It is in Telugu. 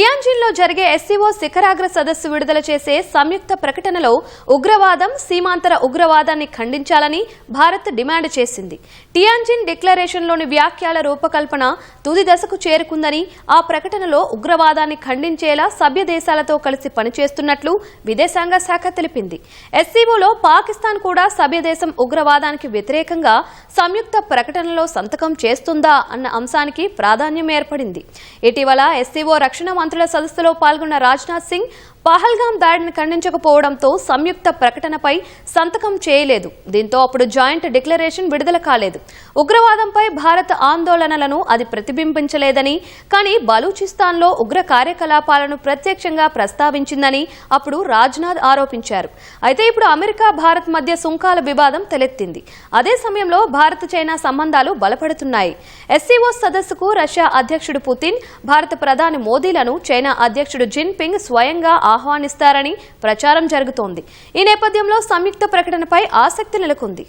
టియాంజిన్లో జరిగే ఎస్సీఓ శిఖరాగ్ర సదస్సు విడుదల చేసే సంయుక్త ప్రకటనలో ఉగ్రవాదం సీమాంతర ఉగ్రవాదాన్ని ఖండించాలని భారత్ డిమాండ్ చేసింది. టియాంజిన్ డిక్లరేషన్లోని వ్యాఖ్యల రూపకల్పన తుది దశకు చేరుకుందని ఆ ప్రకటనలో ఉగ్రవాదాన్ని ఖండించేలా సభ్య దేశాలతో కలిసి పనిచేస్తున్నట్లు విదేశాంగ శాఖ తెలిపింది. ఎస్సీఓలో పాకిస్తాన్ కూడా సభ్య దేశం ఉగ్రవాదానికి వ్యతిరేకంగా సంయుక్త ప్రకటనలో సంతకం చేస్తుందా అన్న అంశానికి ప్రాధాన్యం ఏర్పడింది. ఇటీవల ఎస్సీఓ రక్షణ మంత్రుల సదస్సులో పాల్గొన్న రాజ్నాథ్ సింగ్ పహల్గాం దాడిని ఖండించకపోవడంతో సంయుక్త ప్రకటనపై సంతకం చేయలేదు. దీంతో అప్పుడు జాయింట్ డిక్లరేషన్ విడుదల కాలేదు. ఉగ్రవాదంపై భారత ఆందోళనలను అది ప్రతిబింబించలేదని కానీ బలూచిస్తాన్లో ఉగ్ర కార్యకలాపాలను ప్రత్యక్షంగా ప్రస్తావించిందని అప్పుడు రాజ్నాథ్ ఆరోపించారు. అయితే ఇప్పుడు అమెరికా భారత్ మధ్య సుంకాల వివాదం తలెత్తింది. అదే సమయంలో భారత్ చైనా సంబంధాలు బలపడుతున్నాయి. ఎస్సీఓ సదస్సుకు రష్యా అధ్యక్షుడు పుతిన్ భారత ప్రధాని మోదీలను చైనా అధ్యక్షుడు జిన్ పింగ్ స్వయంగా ఆహ్వానిస్తారని ప్రచారం జరుగుతోంది. ఈ నేపథ్యంలో సంయుక్త ప్రకటనపై ఆసక్తి నెలకొంది.